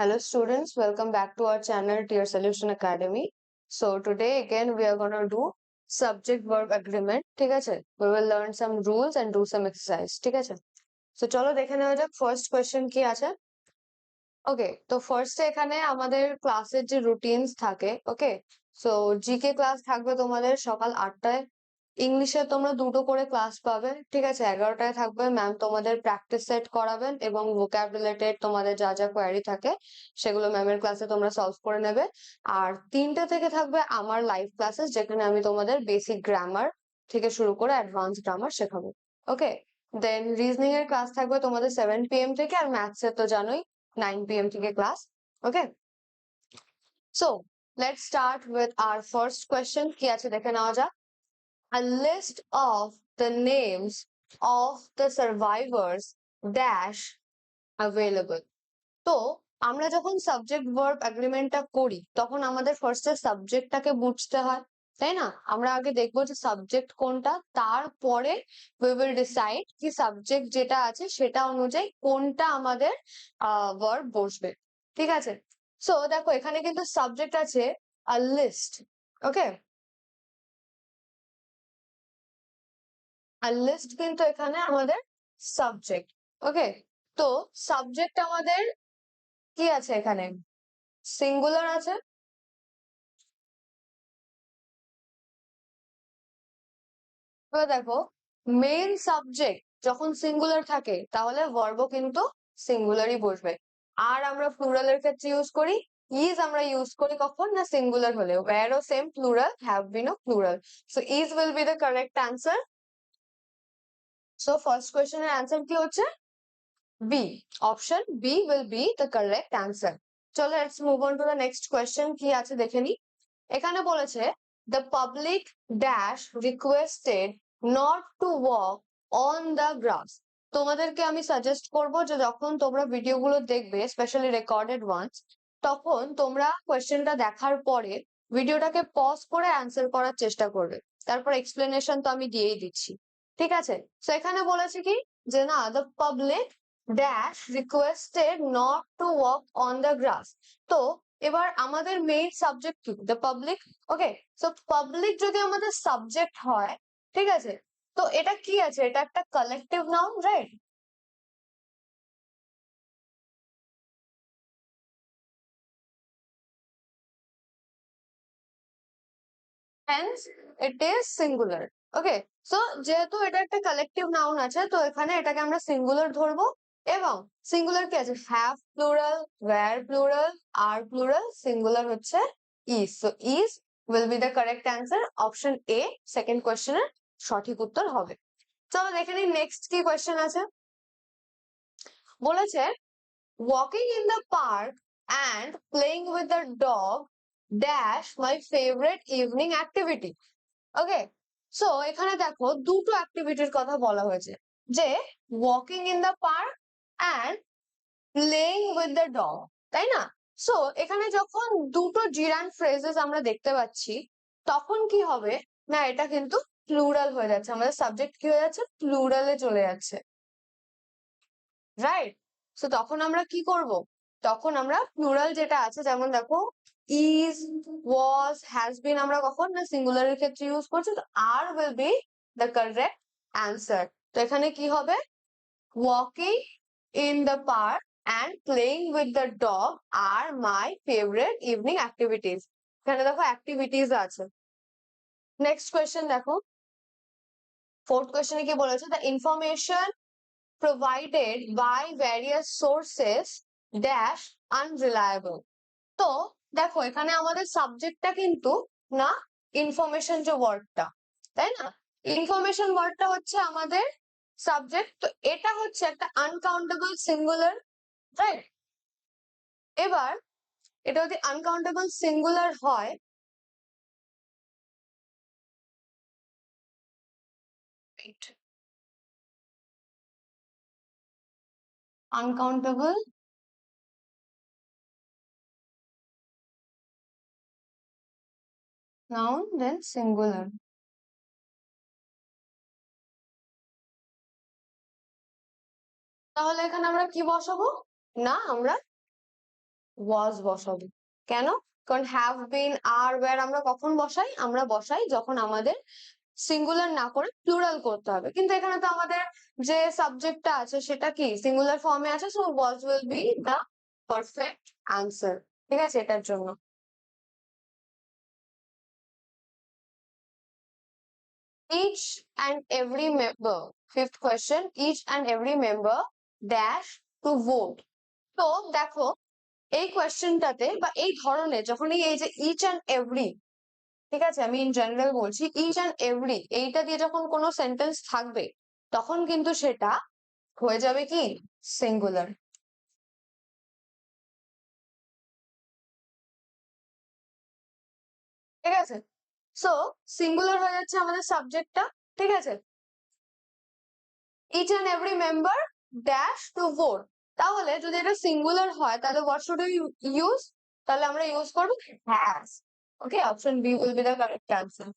Hello students, welcome back to our channel Tier Solution Academy. So today again we are going to do subject verb agreement we will learn some rules and do some exercise so চলো দেখে নেওয়া যাক first question কি আছে ওকে তো ফার্স্টে এখানে আমাদের ক্লাসের যে রুটিনস থাকে ওকে সো জিকে ক্লাস থাকবে তোমাদের সকাল আটটায় ইংলিশে তোমরা দুটো করে ক্লাস পাবে। ঠিক আছে, এগারোটায় থাকবে। ম্যাম তোমাদের প্র্যাকটিস সেট করাবেন এবং ভোক্যাব রিলেটেড তোমাদের যা যা কোয়ারি থাকে, সেগুলো ম্যামের ক্লাসে তোমরা সলভ করে নেবে। আর তিনটে থেকে থাকবে আমার লাইভ ক্লাসেস যেখানে আমি তোমাদের বেসিক গ্রামার থেকে শুরু করে অ্যাডভান্স গ্রামার শেখাবো। ওকে দেন রিজনিং এর ক্লাস থাকবে তোমাদের সেভেন পিএম থেকে, আর ম্যাথস এর তো জানোই নাইন পিএম থেকে class okay so let's start with our first question কি আছে? দেখে নেওয়া যাক। A list of the names of the survivors dash available. তো আমরা যখন সাবজেক্ট ভার্ব এগ্রিমেন্টটা করি, তখন আমাদের ফার্স্টে সাবজেক্টটাকে বুঝতে হয়, তাই না? আমরা আগে দেখব যে সাবজেক্ট কোনটা, তারপরে উই উইল ডিসাইড কি সাবজেক্ট যেটা আছে সেটা অনুযায়ী কোনটা আমাদের ভার্ব বসবে। ঠিক আছে? সো দেখো এখানে কিন্তু সাবজেক্ট আছে a list okay R list কিন্তু এখানে আমাদের সাবজেক্ট ওকে তো সাবজেক্ট আমাদের কি আছে এখানে? সিঙ্গুলার আছে। এবার দেখো মেইন সাবজেক্ট যখন সিঙ্গুলার থাকে, তাহলে ভার্ব কিন্তু সিঙ্গুলারই বসবে। আর আমরা প্লুরালের ক্ষেত্রে ইউজ করি? ইজ আমরা ইউজ করি কখন? না সিঙ্গুলার হলে ওয়ারও same plural have been O plural so is will be the correct answer so first কোয়েশ্চেনের answer কি হচ্ছে? B option B will be the correct answer চলো let's move on to the next question কি আছে দেখে নি? এখানে বলেছে the public dash requested not to walk on the grass তোমাদেরকে আমি সাজেস্ট করব যে, যখন তোমরা ভিডিওগুলো দেখবে স্পেশালি রেকর্ডেড ওয়ান্স তখন তোমরা কোয়েশ্চেনটা দেখার পরে ভিডিওটাকে পজ করে অ্যান্সার করার চেষ্টা করবে। তারপর এক্সপ্লেনেশন তো আমি দিয়েই দিচ্ছি। ঠিক আছে? তো এখানে বলেছে কি? যে না the public dash requested not to walk on the grass তো, এবার আমাদের মেইন সাবজেক্ট কি? The public okay so public যদি আমাদের সাবজেক্ট হয়, ঠিক আছে? তো এটা কি আছে? এটা একটা collective noun right hence, it is singular. Okay so যেহেতু এটা একটা কালেকটিভ নাউন আছে, তো এখানে এটাকে আমরা সিঙ্গুলার ধরবো এবং সিঙ্গুলার কি আছে? Have plural were plural are plural singular হচ্ছে is so is will be the correct answer option A second কোয়েশ্চেনের সঠিক উত্তর হবে। চলো দেখে নিই নেক্সট কি কোয়েশ্চেন আছে। বলেছে walking in the park and playing with the dog dash my favourite evening activity okay so এখানে দেখো দুটো অ্যাক্টিভিটির কথা বলা হয়েছে। যে walking in the park and playing with the dog তাই না? সো এখানে যখন দুটো জিরান ফ্রেজেস আমরা দেখতে পাচ্ছি, তখন কি হবে? না, এটা কিন্তু প্লুরাল হয়ে যাচ্ছে, আমাদের সাবজেক্ট কি হয়ে যাচ্ছে? প্লুরালে চলে যাচ্ছে। রাইট সো তখন আমরা কি করব? তখন আমরা প্লুরাল যেটা আছে, যেমন দেখো ইজ ওয়াজ হ্যাজ বিন আমরা কখন না সিঙ্গুলারের ক্ষেত্রে ইউজ করছি, তো আর will be the correct answer তো এখানে কি হবে? Walking in the park and playing with the dog R my favourite evening activities এখানে দেখো অ্যাক্টিভিটিস আছে। নেক্সট কোয়েশ্চেন দেখো। ফোর্থ কোয়েশ্চেনে কি বলেছে? The information provided by various sources dash unreliable. তো দেখো, এখানে আমাদের সাবজেক্টটা কিন্তু না ইনফরমেশন যে ওয়ার্ডটা তাই না? ইনফরমেশন ওয়ার্ডটা হচ্ছে আমাদের সাবজেক্ট তো এটা হচ্ছে একটা আনকাউন্টেবল সিঙ্গুলার রাইট এবার, এটা যদি আনকাউন্টেবল সিঙ্গুলার হয় uncountable noun then singular. তাহলে এখানে আমরা কি বসাবো? না, আমরা ওয়াজ বসাবো। কেন? কারণ হ্যাভ বিন আর ওয়ার আমরা কখন বসাই? আমরা বসাই যখন আমাদের সিঙ্গুলার না করে প্লুরাল করতে হবে। কিন্তু এখানে তো আমাদের যে সাবজেক্টটা আছে সেটা কি? সিঙ্গুলার ফর্মে আছে so was will be the perfect answer ঠিক আছে, এটার জন্য। Each and every member, fifth question, each and every member dash to vote. তো দেখো, এই কোয়েশ্চেনটাতে বা এই ধরনের যখনই এই যে ইচ অ্যান্ড এভরি ঠিক আছে, আমি ইন জেনারেল বলছি ইচ অ্যান্ড এভরি এইটা দিয়ে যখন কোনো সেন্টেন্স থাকবে, তখন কিন্তু সেটা হয়ে যাবে কি? সিঙ্গুলার ঠিক আছে? সো সিঙ্গুলার হয়ে যাচ্ছে আমাদের সাবজেক্টটা ঠিক আছে? Each and every member dash to vote তাহলে যদি এটা সিঙ্গুলার হয়, তাহলে হোয়াট শুড ইউ ইউজ তাহলে আমরা ইউজ করব has okay option B will be the correct answer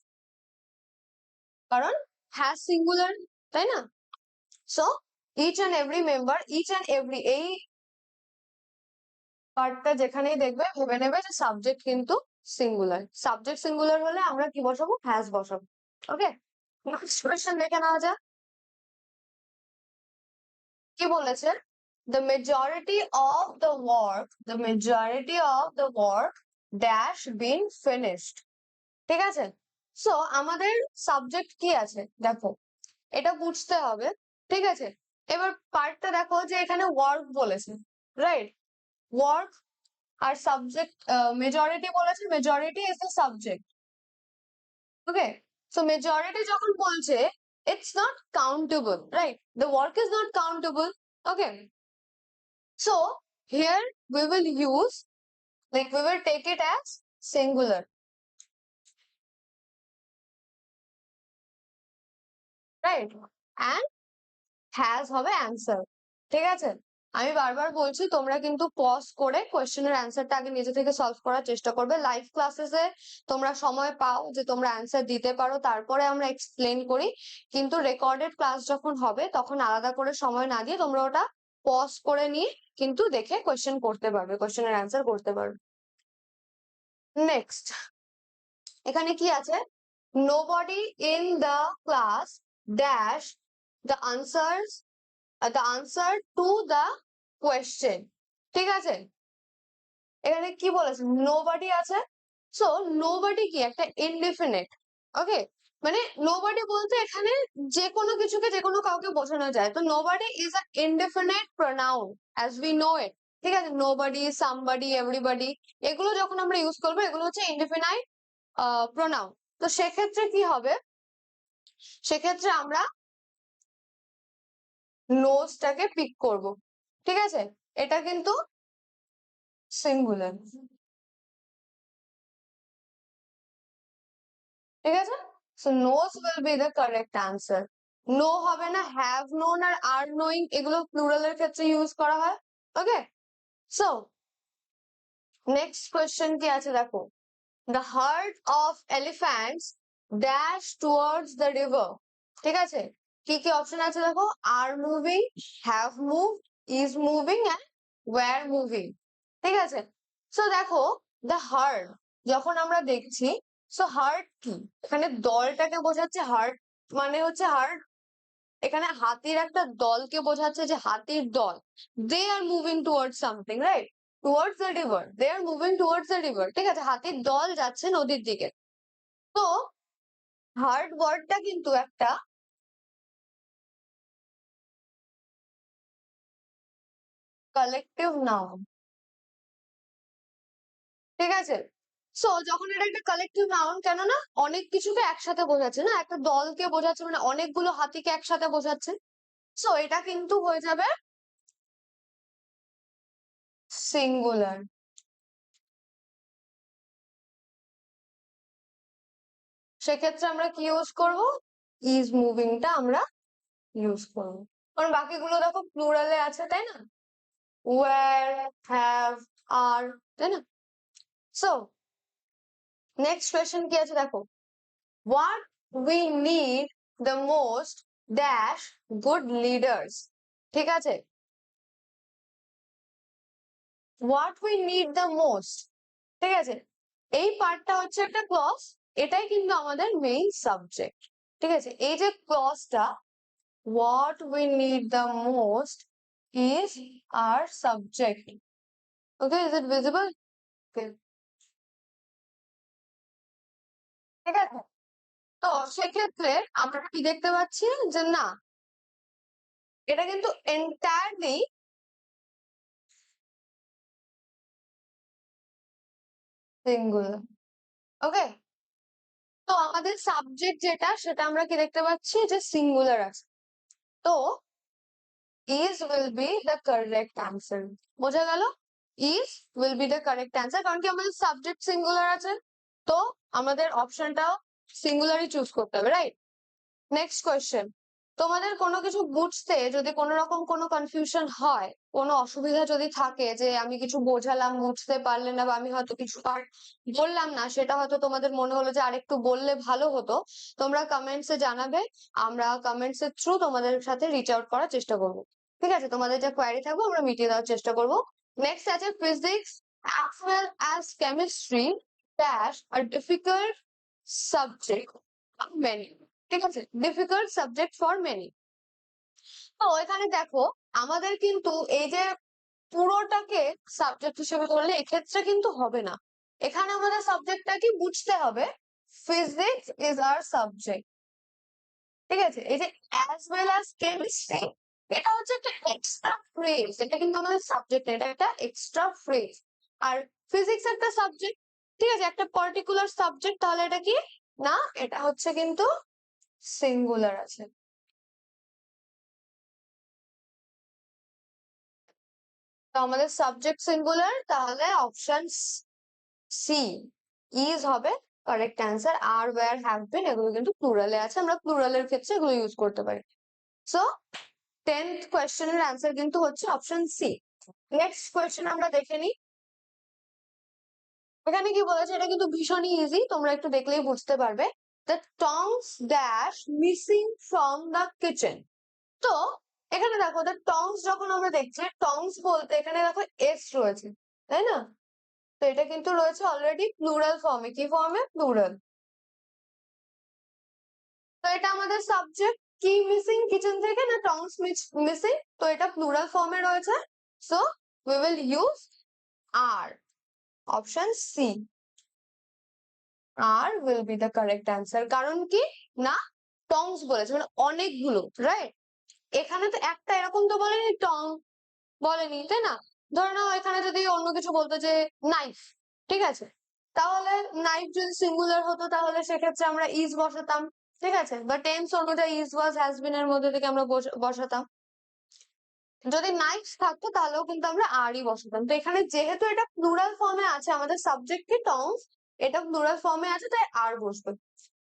কারণ হ্যাজ সিঙ্গুলার তাই না? So each and every member each and every এই পার্টটা যেখানেই দেখবে, ভেবে নেবে যে সাবজেক্ট কিন্তু সিঙ্গুলার সাবজেক্ট সিঙ্গুলার হলে আমরা কি বসাবো? হ্যাজ বসাবো। ওকে দেখে নেওয়া যাক। কি বলেছে? The majority of the work, the majority of the work dash been finished. ঠিক আছে? সো আমাদের সাবজেক্ট কি আছে? দেখো, এটা বুঝতে হবে। ঠিক আছে? এবার পার্টটা দেখো যে এখানে ওয়ার্ক বলেছে রাইট ওয়ার্ক আর সাবজেক্ট মেজরিটি বলেছে majority is the subject okay so majority যখন বলছে it's not countable right the work is not countable okay so here we will use like we will take it as singular right and has হবে answer ঠিক আছে আমি বারবার বলছি, তোমরা কিন্তু পজ করে কোয়েশ্চেনের অ্যান্সারটা আগে নিজে থেকে সলভ করার চেষ্টা করবে। লাইভ ক্লাসেসে তোমরা সময় পাও যে তোমরা অ্যান্সার দিতে পারো, তারপরে আমরা এক্সপ্লেন করি। কিন্তু রেকর্ডেড ক্লাস যখন হবে, তখন আলাদা করে সময় না দিয়ে তোমরা ওটা পজ করে নিয়ে কিন্তু দেখে কোয়েশ্চেন করতে পারবে কোয়েশ্চেনের অ্যান্সার করতে পারবে। নেক্সট এখানে কি আছে? Nobody in the class dash the answers the answer to the question ঠিক আছে? এখানে কি বলেছে? নোবডি আছে। সো নোবডি কি? একটা ইনডিফিনিট ওকে মানে নোবডি বলতে এখানে যে কোনো কিছুকে যে কোনো কাউকে বোঝানো যায়। তো nobody is a indefinite pronoun as we know it ঠিক আছে? নোবডি সামবডি এভরিবডি এগুলো যখন আমরা ইউজ করব, এগুলো হচ্ছে ইনডিফিনাইট প্রোনাউন তো সেক্ষেত্রে কি হবে? সেক্ষেত্রে আমরা নোজটাকে পিক করব। ঠিক আছে? এটা কিন্তু সিঙ্গুলার ঠিক আছে? So knows will be the correct answer know হবে না হ্যাভ নোন আর আর নোয়িং এগুলো প্লুরালের ক্ষেত্রে ইউজ করা হয়। ওকে সো নেক্সট কোয়েশ্চেন কি আছে দেখো? The herd of elephants dash towards the river ঠিক আছে? কি কি অপশন আছে দেখো? Are moving have move is moving and were moving ঠিক আছে? সো দেখো দ্য হার্ট যখন আমরা দেখছি সো হার্ট কি? এখানে দলটাকে বোঝাচ্ছে হার্ট মানে হচ্ছে হার্ট এখানে হাতির একটা দলকে বোঝাচ্ছে যে হাতির দল। They are moving towards something right towards the river they are moving towards the river ঠিক আছে? হাতির দল যাচ্ছে নদীর দিকে। তো হার্ট ওয়ার্ডটা কিন্তু একটা কালেকটিভ নাউন ঠিক আছে? সো যখন এটা একটা কালেকটিভ নাউন কেননা অনেক কিছুকে একসাথে বোঝাচ্ছে, না? একটা দলকে বোঝাচ্ছে মানে অনেকগুলো হাতিকে একসাথে বোঝাচ্ছে। সো এটা কিন্তু হয়ে যাবে সিঙ্গুলার সেক্ষেত্রে আমরা কি ইউজ করব? ইজ মুভিংটা আমরা ইউজ করব। কারণ বাকিগুলো দেখো প্লুরালে আছে, তাই না? ওয়ার হ্যাভ আর তাই না সো নেক্সট কোয়েশ্চেন কি আছে দেখো what we need the most dash good leaders ঠিক আছে what we need the most ঠিক আছে এই পার্টটা হচ্ছে একটা ক্লস এটাই কিন্তু আমাদের মেইন সাবজেক্ট ঠিক আছে এই যে ক্লসটা what we need the most is our subject okay is it visible ঠিক আছে। তো সেক্ষেত্রে আমরা কি দেখতে পাচ্ছি যে না, এটা কিন্তু এন্টায়ারলি সিঙ্গুলার ওকে তো আমাদের সাবজেক্ট যেটা, সেটা আমরা কি দেখতে পাচ্ছি? যে সিঙ্গুলার আছে। তো is will be the correct answer বোঝা গেল is will be the correct answer কারণ কি আমাদের সাবজেক্ট সিঙ্গুলার আছে তো আমাদের অপশনটাও সিঙ্গুলারই চুজ করতে হবে রাইট নেক্সট কোয়েশ্চেন তোমাদের কোনো কিছু বুঝতে যদি কোনো রকম কোনো কনফিউশন হয়, কোনো অসুবিধা যদি থাকে যে আমি কিছু বোঝালাম, বুঝতে পারলে না বা আমি হয়তো কিছু পার্ট বললাম না, সেটা হয়তো তোমাদের মনে হলো যে আরেকটু বললে ভালো হতো, তোমরা কমেন্টস জানাবে, আমরা কমেন্টস এর থ্রু তোমাদের সাথে রিচ আউট করার চেষ্টা করব। ঠিক আছে? তোমাদের যা কোয়ারি থাকবে আমরা মিটিয়ে দেওয়ার চেষ্টা করব। নেক্সট আছে physics well as chemistry dash a difficult subject for many ঠিক আছে? ডিফিকাল্ট সাবজেক্ট ফর মেনি তো এখানে দেখো, আমাদের কিন্তু এই যে পুরোটাকে সাবজেক্ট হিসেবে করলে এক্ষেত্রে কিন্তু হবে না। এখানে আমাদের সাবজেক্টটা কি? বুঝতে হবে। ফিজিক্স ইজ আর সাবজেক্ট ঠিক আছে? এই যে অ্যাজ ওয়েল অ্যাজ কেমিস্ট্রি এটা হচ্ছে একটা এক্সট্রা ফ্রেজ এটা কিন্তু আমাদের সাবজেক্ট এটা একটা এক্সট্রা ফ্রেজ আর ফিজিক্স একটা সাবজেক্ট ঠিক আছে? একটা পার্টিকুলার সাবজেক্ট তাহলে এটা কি? না, এটা হচ্ছে কিন্তু সিঙ্গুলার আছে। তো আমাদের সাবজেক্ট সিঙ্গুলার তাহলে অপশন সি ইজ হবে correct answer are were have been এগুলো কিন্তু প্লুরালে আছে, আমরা প্লুরালের ক্ষেত্রে এগুলো ইউজ করতে পারি। সো টেন্থ কোয়েশ্চেনের অ্যান্সার কিন্তু হচ্ছে অপশন সি নেক্সট কোয়েশ্চেন আমরা দেখে নিই। এখানে কি বলেছে? এটা কিন্তু ভীষণই ইজি তোমরা একটু দেখলেই বুঝতে পারবে। The tongs dash missing from the kitchen তো এখানে দেখো দ্য টংস যখন আমরা দেখছি টংস বলতে এখানে দেখো এস রয়েছে, তাই না? তো এটা কিন্তু রয়েছে অলরেডি প্লুরাল ফর্মে কি ফর্মে প্লুরাল তো এটা আমাদের সাবজেক্ট কি মিসিং কিচেন থেকে না টংস মিসিং তো এটা প্লুরাল ফর্মে রয়েছে। So we will use are option C are will be the correct answer কারণ কি? না টংস বলেছে মানে অনেকগুলো রাইট এখানে তো একটা এরকম তো বলেনি টং বলেনি, তাই না? ধরে নাও এখানে যদি অন্য কিছু বলতো যে নাইফ ঠিক আছে? তাহলে নাইফ যদি সিঙ্গুলার হতো, তাহলে সেক্ষেত্রে আমরা ইজ বসাতাম, ঠিক আছে? বা টেন্স অনুযায়ী ইজ ওয়াজ হ্যাজ বিন এর মধ্যে থেকে আমরা বসাতাম। যদি নাইফ থাকতো, তাহলেও কিন্তু আমরা আরই বসাতাম। তো এখানে যেহেতু এটা প্লুরাল ফর্মে আছে, আমাদের সাবজেক্ট কি? টংস এটা প্লুরাল ফর্মে আছে, তাই আর বসবে।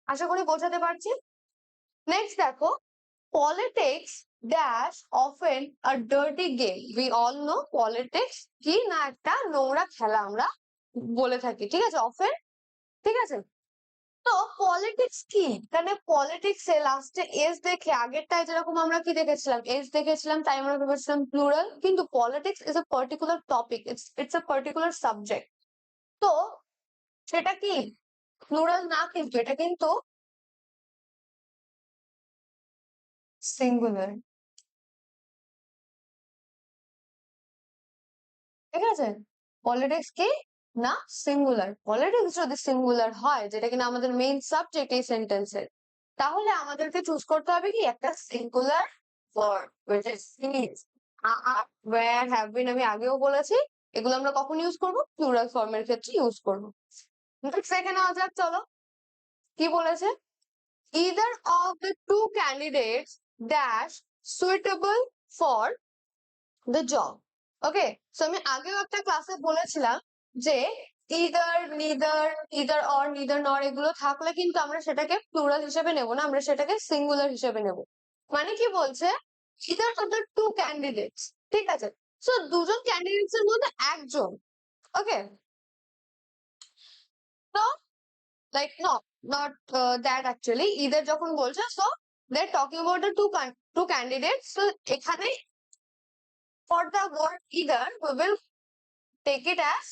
আশা করি বোঝাতে পারছি? নেক্সট দেখো politics dash often a dirty game we all know politics কি না একটা নোংরা খেলা আমরা বলে থাকি, ঠিক আছে? অফেন ঠিক আছে? তো পলিটিক্স কি? এখানে পলিটিক্স এ লাস্টে এস দেখে, আগেরটায় যেরকম আমরা কি দেখেছিলাম? এস দেখেছিলাম, তাই আমরা ভেবেছিলাম প্লুরাল কিন্তু politics is a particular topic it's it's a particular subject তো সেটা কি? প্লুরাল না কিন্তু এটা কিন্তু সিঙ্গুলার। ঠিক আছে? পলিটিক্স কি? না, সিঙ্গুলার। পলিটিক্স যদি সিঙ্গুলার হয়, যেটা কিনা আমাদের মেইন সাবজেক্ট এই সেন্টেন্সের তাহলে আমাদেরকে চুজ করতে হবে কি? একটা সিঙ্গুলার আমি আগেও বলেছি, এগুলো আমরা কখন ইউজ করব? প্লুরাল ফর্মের ক্ষেত্রে ইউজ করব। সেখানে নেওয়া যাক চলো। কি বলেছে? Either of the two candidates dash suitable for the job okay so আমি আগেও একটা ক্লাসে বলেছিলাম যে either neither either or neither nor এগুলো থাকলে কিন্তু আমরা সেটাকে প্লুরাল হিসেবে নেব না, আমরা সেটাকে সিঙ্গুলার হিসেবে নেব। মানে কি বলছে? Either of the two candidates ঠিক আছে? সো দুজন ক্যান্ডিডেটস এর মধ্যে একজন okay like not not that actually either যখন বলছে so they talking about the two two candidates so এখানে for the word either, we will take it as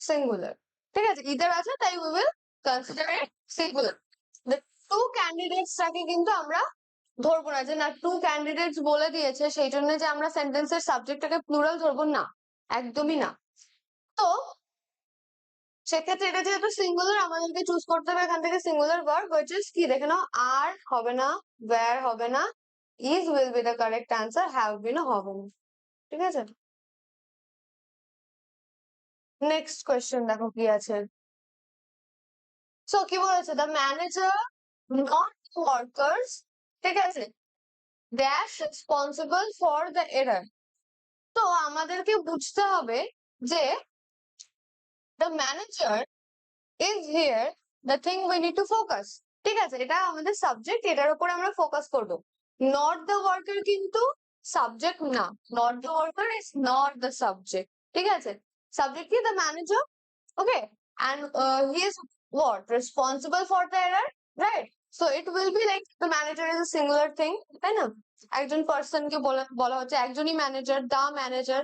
singular ঠিক আছে? ইদার আছে, তাই we will consider it singular the two ক্যান্ডিডেটসটাকে কিন্তু আমরা ধরবো না, যে না টু ক্যান্ডিডেটস বলে দিয়েছে, সেই জন্য যে আমরা সেন্টেন্সের সাবজেক্টটাকে প্লুরাল ধরবো না, একদমই না। তো সেক্ষেত্রে এটা যেহেতু সিঙ্গুলার আমাদেরকে চুজ করতে হবে এখান থেকে সিঙ্গুলার ভার্ব is কি? দেখে নাও আর হবে না ওয়্যার হবে না is will be the correct answer have been হবে না। ঠিক আছে? নেক্সট কোয়েশ্চেন দেখো কি আছে। সো কি বলেছে? দ্য ম্যানেজার নট ওয়ার্কার্স ঠিক আছে? Dash responsible for the error তো আমাদেরকে বুঝতে হবে যে the manager is here the thing we need to focus ঠিক আছে, এটা আমাদের সাবজেক্ট এটার উপরে আমরা ফোকাস করব। নট দ্য ওয়ার্কার কিন্তু সাবজেক্ট না। Not the worker is not the subject ঠিক আছে? সাবজেক্ট কি? The manager okay and he is what? Responsible for the error? Right? So, it will be like the manager is a singular thing, তাই না? একজন person কে বলা হচ্ছে, একজনই ম্যানেজার দা ম্যানেজার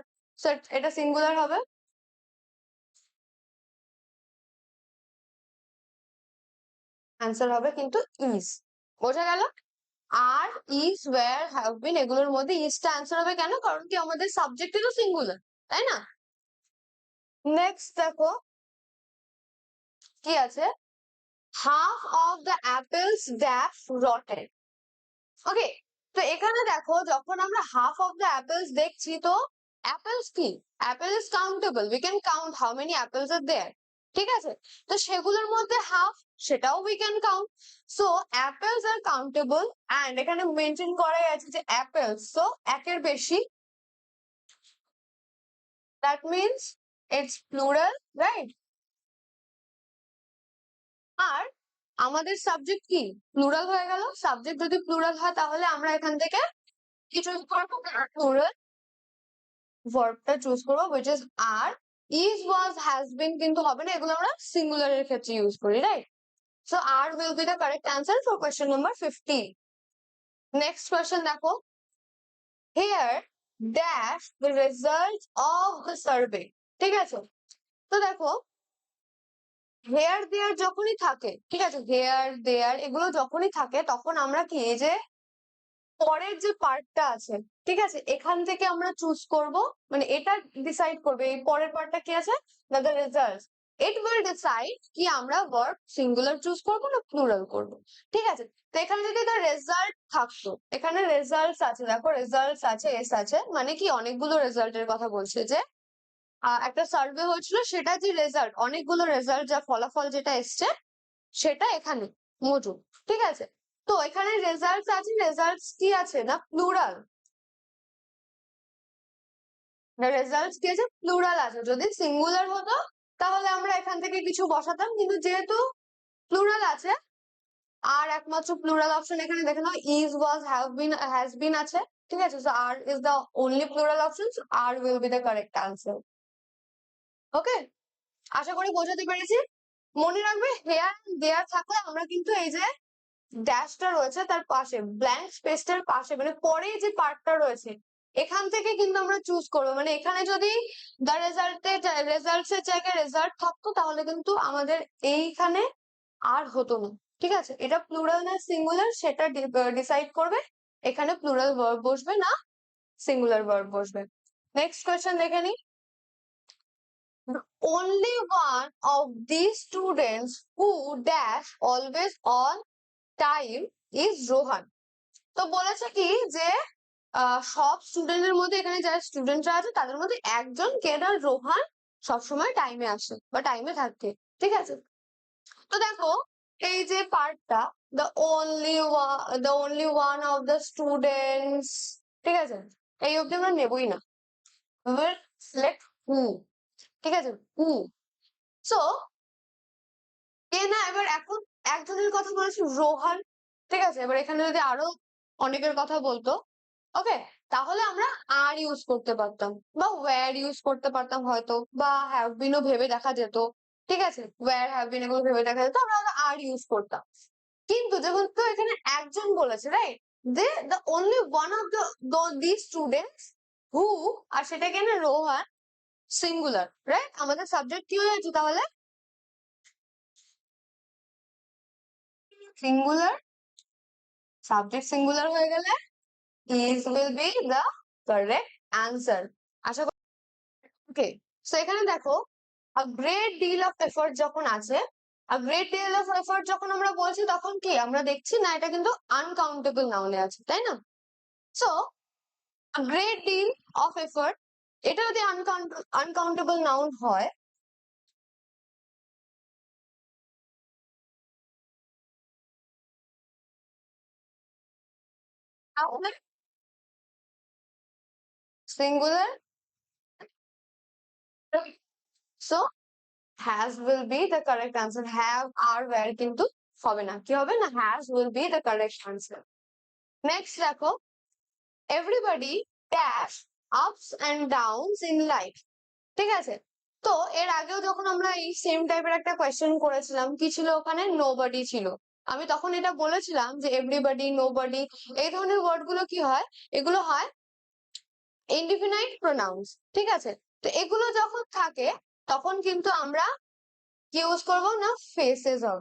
এটা সিঙ্গুলার হবে। অ্যান্সার হবে কিন্তু ইজ বোঝা গেল? আর ইজ ওয়্যার হ্যাভ বিন এগুলোর মধ্যে ইজটা অ্যান্সার হবে কেন? কারণ কি আমাদের সাবজেক্টই তো সিঙ্গুলার তাই না? নেক্সট দেখো, কি আছে? Half of the apples dash rotted okay তো এখানে দেখো, যখন আমরা হাফ অফ দ্য অ্যাপেলস দেখছি তো অ্যাপেলস কি? Apple is countable we can count how many apples are there ঠিক আছে? তো সেগুলোর মধ্যে হাফ সেটাও we can count so apples are countable and এখানে মেনটেন করাই আছে যে অ্যাপেলস সো একের বেশি that means it's plural right আর আমাদের সাবজেক্ট কি? প্লুরাল হয়ে গেল। সাবজেক্ট যদি প্লুরাল হয়, তাহলে আমরা এখান থেকে কি চুজ করব? প্লুরাল ভার্বটা চুজ করব which is are is was has been কিন্তু হবে না, এগুলো আমরা সিঙ্গুলার এর ক্ষেত্রে ইউজ করি right so are will be the correct answer for question number fifty next question দেখো। Here dash the result of the survey ঠিক আছে? তো দেখো হেয়ার দেয়ার যখনই থাকে, ঠিক আছে? হেয়ার দেয়ার এগুলো যখনই থাকে, তখন আমরা কি, এই যে পরের যে পার্টটা আছে, ঠিক আছে? এখান থেকে আমরা চুজ করব মানে এটা ডিসাইড করবে, এই পরের পার্টটা কি আছে? The result it will decide কি আমরা ওয়ার্ড সিঙ্গুলার চুজ করব না প্লুরাল করব। ঠিক আছে? তো এখানে যদি তার রেজাল্ট থাকতো, এখানে রেজাল্টস আছে, দেখো রেজাল্টস আছে এস আছে মানে কি অনেকগুলো রেজাল্টের কথা বলছে যে একটা সার্ভে হয়েছিল, সেটা যে রেজাল্ট অনেকগুলো রেজাল্ট যা ফলাফল যেটা এসছে, সেটা এখানে মজুদ। ঠিক আছে? তো এখানে রেজাল্টস আছে রেজাল্টস কি আছে না? প্লুরাল রেজাল্টস কি আছে? প্লুরাল আছে। যদি সিঙ্গুলার হতো তাহলে আমরা এখান থেকে কিছু বসাতাম, কিন্তু যেহেতু প্লুরাল আছে, আর একমাত্র প্লুরাল অপশন এখানে দেখে নাও is was have been has been আছে, ঠিক আছে? So are is the only plural option are will be the correct answer okay আশা করি বোঝাতে পেরেছি। মনে রাখবে হেয়ার দেয়ার থাকলে আমরা কিন্তু এই যে ড্যাশটা রয়েছে, তার পাশে ব্ল্যাঙ্ক স্পেসটার পাশে মানে পরে যে পার্টটা রয়েছে এখান থেকে কিন্তু আমরা চুজ করব। মানে এখানে যদি দ্য রেজাল্টে রেজাল্টস এর জায়গায় রেজাল্ট থাকতো, তাহলে কিন্তু আমাদের এইখানে আর হতো না। ঠিক আছে? এটা প্লুরাল না সিঙ্গুলার সেটা ডিসাইড করবে। এখানে প্লুরাল ভার্ব বসবে না সিঙ্গুলার ভার্ব বসবে। নেক্সট কোয়েশ্চেন দেখে নিই। Only one of these students who dash always on time is Rohan তো বলেছে কি যে সব স্টুডেন্টের মধ্যে এখানে যারা স্টুডেন্টরা আছে, তাদের মধ্যে একজন কেনার রোহান সবসময় টাইমে আসে বা টাইমে থাকে, ঠিক আছে? তো দেখো, এই যে পার্টটা the only the only one of the students ঠিক আছে? এই অব্দি আমরা নেবই না। উইল সিলেক্ট হু ঠিক আছে? হু সো কে না, এবার এখন একজনের কথা বলেছি রোহান, ঠিক আছে? এবার এখানে যদি আরও অনেকের কথা বলতো ওকে তাহলে আমরা আর ইউজ করতে পারতাম বা ওয়্যার ইউজ করতে পারতাম হয়তো বা হ্যাভ বিনও ভেবে দেখা যেত, ঠিক আছে? ওয়্যার হ্যাভ বিন এগুলো ভেবে দেখা যেত, আমরা আর ইউজ করতাম। কিন্তু যখন তো এখানে একজন বলেছে রাইট যে the only one of the the students who আর সেটাকে না রোহান সিঙ্গুলার রাইট আমাদের সাবজেক্ট কি হয়ে আছে তাহলে? সিঙ্গুলার সাবজেক্ট সিঙ্গুলার হয়ে গেলে is will be the correct answer. আশা করি ওকে সো এখানে দেখো, a great deal of effort যখন আছে, a great deal of effort যখন আমরা বলছি, তখন কি? আমরা দেখছি, না, এটা কিন্তু আনকাউন্টেবল নাউনে আছে, তাই না? So a great deal of effort, এটা যদি আনকাউন্টেবল নাউন হয়, তাহলে singular? So, has will be the correct answer. Have R where কিন্তু হবে না। কি হবে না? Has will be the correct answer. Next দেখো। Everybody dash ups and downs in life. ঠিক আছে? তো, এর আগেও যখন আমরা এই সেম টাইপের একটা কোয়েশ্চেন করেছিলাম, কি ছিল ওখানে? নোবডি ছিল। আমি তখন এটা বলেছিলাম যে এভরিবডি নোবডি এই ধরনের ওয়ার্ডগুলো কি হয়? এগুলো হয় ইনডিফিনাইট প্রোনাউন্স ঠিক আছে? তো এগুলো যখন থাকে, তখন কিন্তু আমরা কি ইউজ করব না? ফেসেস অফ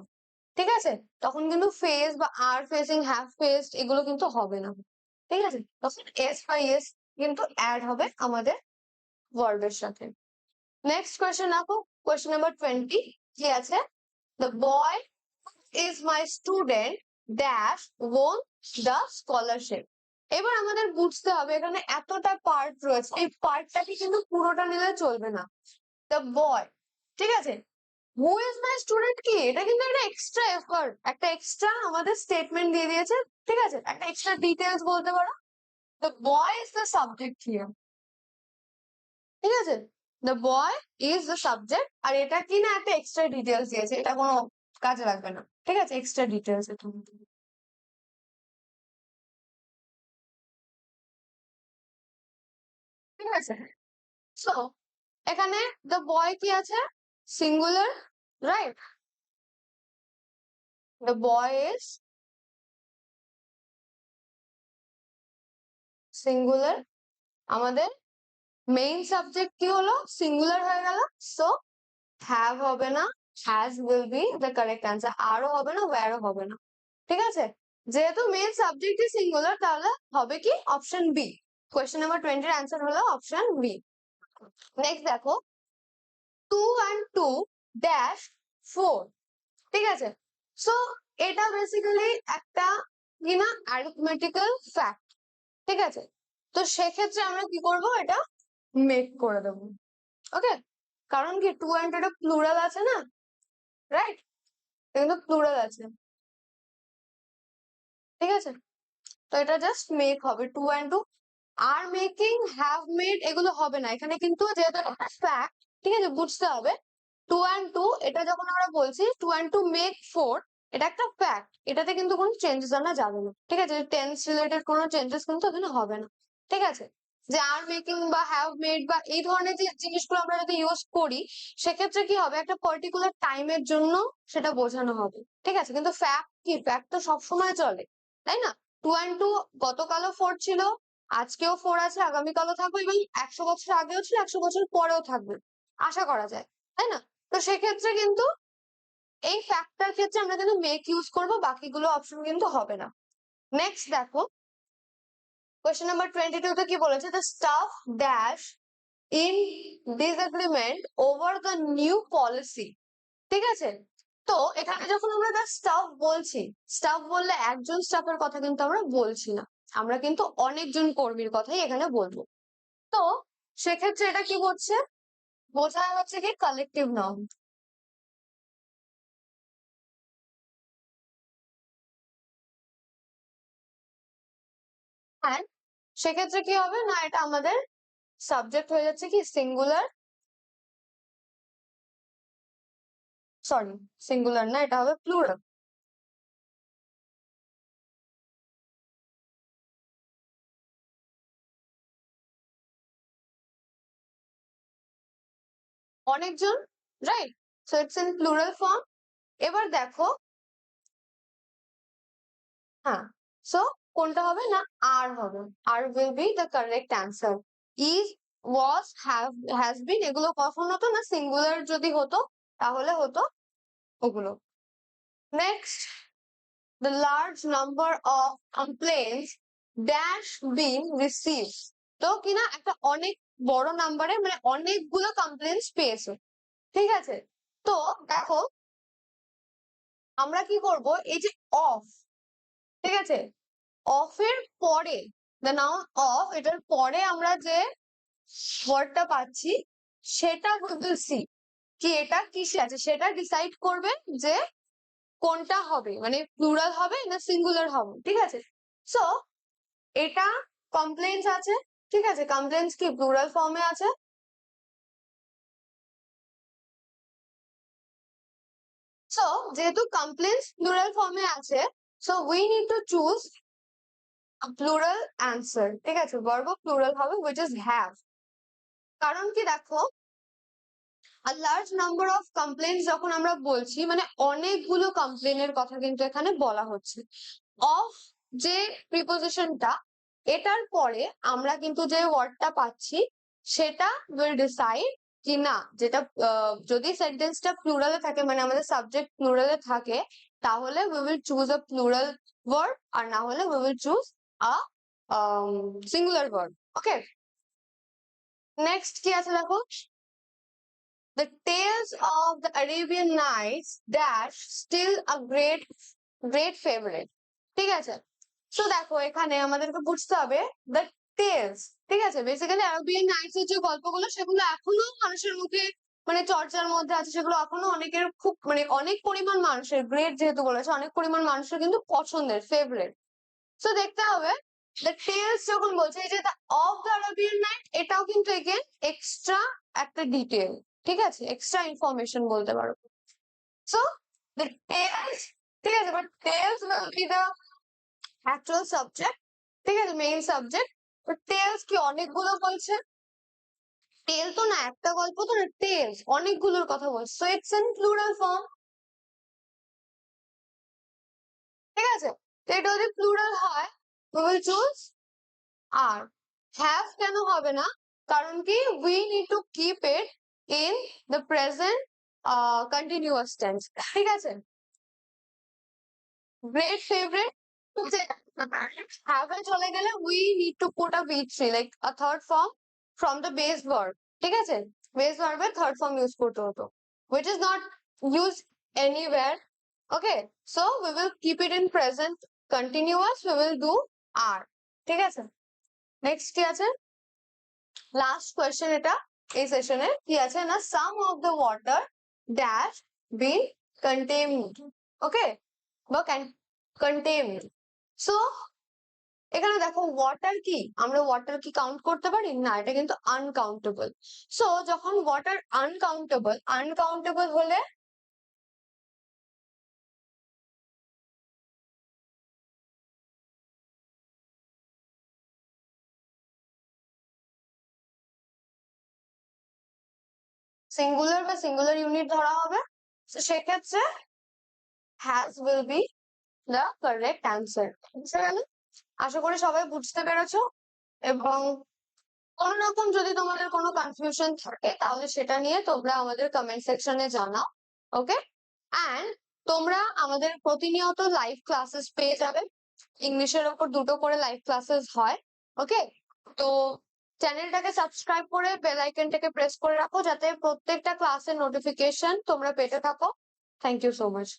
ঠিক আছে? তখন কিন্তু ফেস বা আর ফেসিং হ্যাভ ফেসড এগুলো কিন্তু হবে না। ঠিক আছে? তখন এস বা এস কিন্তু অ্যাড হবে আমাদের ভার্বের সাথে। নেক্সট কোয়েশ্চেন দেখো কোয়েশ্চেন নাম্বার টোয়েন্টি কি আছে? The boy is my student dash won the scholarship এবার আমাদের বুঝতে হবে এখানে এতটা পার্ট রয়েছে, এই পার্টটাকে কিন্তু পুরোটা নিলে চলবে না। দ্য বয় ঠিক আছে? হু ইজ মাই স্টুডেন্ট কি? এটা কিন্তু একটা এক্সট্রা এফার্ট একটা এক্সট্রা আমাদের স্টেটমেন্ট দিয়ে দিয়েছে, ঠিক আছে? একটা এক্সট্রা ডিটেলস বলতে পারো। The boy is the subject here ঠিক আছে? The boy is the subject আর এটা কি না একটা এক্সট্রা ডিটেলস দিয়েছে, এটা কোনো কাজে লাগবে না, ঠিক আছে? এক্সট্রা ডিটেলস এটা ঠিক আছে? সো এখানে দ্য বয় কি আছে? Singular right the boy is singular আমাদের মেইন সাবজেক্ট কি হলো? সিঙ্গুলার হয়ে গেল। সো হ্যাভ হবে না has will be the correct answer আরও হবে না ওয়ারও হবে না। ঠিক আছে? যেহেতু মেইন সাবজেক্টই সিঙ্গুলার তাহলে হবে কি? অপশন বি কোয়েশ্চেন নাম্বার টোয়েন্টির অ্যান্সার হলো অপশন বি নেক্সট দেখো। Two and two dash four ঠিক আছে? সো এটা বেসিক্যালি একটা কি না অ্যারিথমেটিক্যাল ফ্যাক্ট ঠিক আছে? তো সেক্ষেত্রে আমরা কি করব? এটা মেক করে দেবো ওকে কারণ কি টু অ্যান্ড এটা প্লুরাল আছে না? রাইট কিন্তু প্লুরাল আছে। ঠিক আছে? তো এটা জাস্ট মেক হবে two and two are making have made এগুলো হবে না। এখানে কিন্তু যেহেতু ফ্যাক্ট ঠিক আছে, বুঝতে হবে। টু অ্যান্ড টু এটা যখন আমরা বলছি two and two make four এটা একটা ফ্যাক্ট এটাতে কিন্তু কোনো চেঞ্জেস আনা যাবে না। ঠিক আছে টেন্স রিলেটেড কোনো চেঞ্জেস কিন্তু এখানে হবে না। ঠিক আছে, যে আর মেকিং বা হ্যাভ মেড বা এই ধরনের যে জিনিসগুলো আমরা যদি ইউজ করি, সেক্ষেত্রে কি হবে? একটা পার্টিকুলার টাইমের জন্য সেটা বোঝানো হবে। ঠিক আছে, কিন্তু ফ্যাক্ট কি? ফ্যাক্ট তো সবসময় চলে, তাই না? টু অ্যান্ড টু গতকালও ফোর ছিল আজকেও ফোর আছে, আগামীকালও থাকবে এবং একশো বছর আগেও ছিল, একশো বছর পরেও থাকবে। আশা করা যায়, তাই না? তো সেক্ষেত্রে কিন্তু এই ফ্যাক্টর ক্ষেত্রে আমরা কিন্তু মেক ইউজ করব, বাকিগুলো অপশন কিন্তু হবে না। নেক্সট দেখো। কোয়েশ্চেন নাম্বার টোয়েন্টি টু তে কি বলেছে? The staff dash in disagreement over the new policy ঠিক আছে? তো এখানে যখন আমরা দ্য স্টাফ বলছি স্টাফ বললে একজন স্টাফের কথা কিন্তু আমরা বলছি না। আমরা কিন্তু অনেকজন কর্মীর কথাই এখানে বলব। তো সেক্ষেত্রে এটা কি বলছে বোঝা হচ্ছে কি কালেকটিভ নাউন হ্যাঁ সেক্ষেত্রে কি হবে? না, এটা আমাদের সাবজেক্ট হয়ে যাচ্ছে কি সিঙ্গুলার সরি সিঙ্গুলার না, এটা হবে প্লুরাল অনেকজন right so it's in plural form এবার দেখো হ্যাঁ সো কোনটা হবে না আর হবে? Are will be the correct answer is was have has been এগুলো কখন হতো না? সিঙ্গুলার যদি হতো, তাহলে হতো ওগুলো। Next the large number of complaints dash been receive তো কিনা একটা অনেক বড় নাম্বারে মানে অনেকগুলো কমপ্লেন্স পেয়েছ। ঠিক আছে? তো দেখো, আমরা কি করব? এই যে অফ ঠিক আছে? অফ এর পরে দ্য নাউন অফ এটার পরে আমরা যে ওয়ার্ডটা পাচ্ছি, সেটা উইল সি কি এটা? কিসে আছে? সেটা ডিসাইড করবে যে কোনটা হবে। মানে প্লুরাল হবে না সিঙ্গুলার হবে। ঠিক আছে? সো এটা কমপ্লেন্স আছে। ঠিক আছে কমপ্লেন্স কি প্লুরাল ফর্মে আছে? সো যেহেতু কমপ্লেন্স প্লুরাল ফর্মে আছে so we need to choose plural answer ঠিক আছে? বর্ব প্লুরাল হবে উইচ ইজ হ্যাভ কারণ কি দেখো are large number of complain যখন আমরা বলছি মানে অনেকগুলো কমপ্লেনের কথা কিন্তু এখানে বলা হচ্ছে। অফ যে প্রিপোজিশনটা এটার পরে আমরা কিন্তু যে ওয়ার্ডটা পাচ্ছি, সেটা উইল ডিসাইড কি না, যেটা যদি সেন্টেন্সটা প্লুরালে থাকে মানে আমাদের সাবজেক্ট প্লুরালে থাকে, তাহলে we will choose a plural word আর না হলে we will choose a singular word okay next কি আছে দেখো? The tales of the Arabian Nights dash still a great great favorite, ঠিক আছে? তো দেখো, এখানে আমাদেরকে বুঝতে হবে দ্য টেলস ঠিক আছে? বেসিক্যালি অ্যারাবিয়ান নাইটস এর যে গল্পগুলো, সেগুলো এখনও মানুষের মুখে মানে চর্চার মধ্যে আছে, সেগুলো এখনও অনেকের খুব মানে অনেক পরিমাণ মানুষের গ্রেট যেহেতু বলেছে, অনেক পরিমাণ মানুষের কিন্তু পছন্দের ফেভারেট সো দেখতে হবে দ্য টেলস যখন বলছে যে the of the Arabian night এটাও কিন্তু এগেন এক্সট্রা একটা ডিটেল ঠিক আছে? এক্সট্রা ইনফরমেশন বলতে পারো। সো দ্য টেলস ঠিক আছে? But tales will be the actual subject ঠিক আছে মেইন সাবজেক্ট টেলস কি অনেকগুলো বলছে? টেল তো না একটা গল্প তো না টেলস অনেকগুলোর কথা বলছে। So it's in plural form ঠিক আছে? তো এটা যদি প্লুরাল হয় we will choose are have কেন হবে না? কারণ কি we need to it in the present uh, continuous tense ঠিক আছে? Great favorite? have এ চলে গেলে we need to put a v3 like a third form from the base verb ঠিক আছে base verb এর third form use করতে হতো which is not used anywhere okay so we will keep it in present continuous we will do are ঠিক আছে next কি আছে last question এটা এই সেশনে কি আছে না some of the water has been contaminated okay বা কন্টেমড সো এখানে দেখো ওয়াটার কি? আমরা ওয়াটার কি কাউন্ট করতে পারি? না, এটা কিন্তু আনকাউন্টেবল সো যখন ওয়াটার আনকাউন্টেবল আনকাউন্টেবল হলে সিঙ্গুলার বা সিঙ্গুলার ইউনিট ধরা হবে। সেক্ষেত্রে has will be the correct answer বুঝতে গেল আশা করি সবাই বুঝতে পেরেছ এবং কোনো রকম যদি তোমাদের কোনো কনফিউশন থাকে, তাহলে সেটা নিয়ে তোমরা আমাদের কমেন্ট সেকশনে জানাও ওকে অ্যান্ড তোমরা আমাদের প্রতিনিয়ত লাইভ ক্লাসেস পেয়ে যাবে। ইংলিশের ওপর দুটো করে লাইভ ক্লাসেস হয় ওকে তো চ্যানেলটাকে সাবস্ক্রাইব করে বেল আইকনটাকে প্রেস করে রাখো, যাতে প্রত্যেকটা ক্লাসের নোটিফিকেশন তোমরা পেতে থাকো। Thank you so much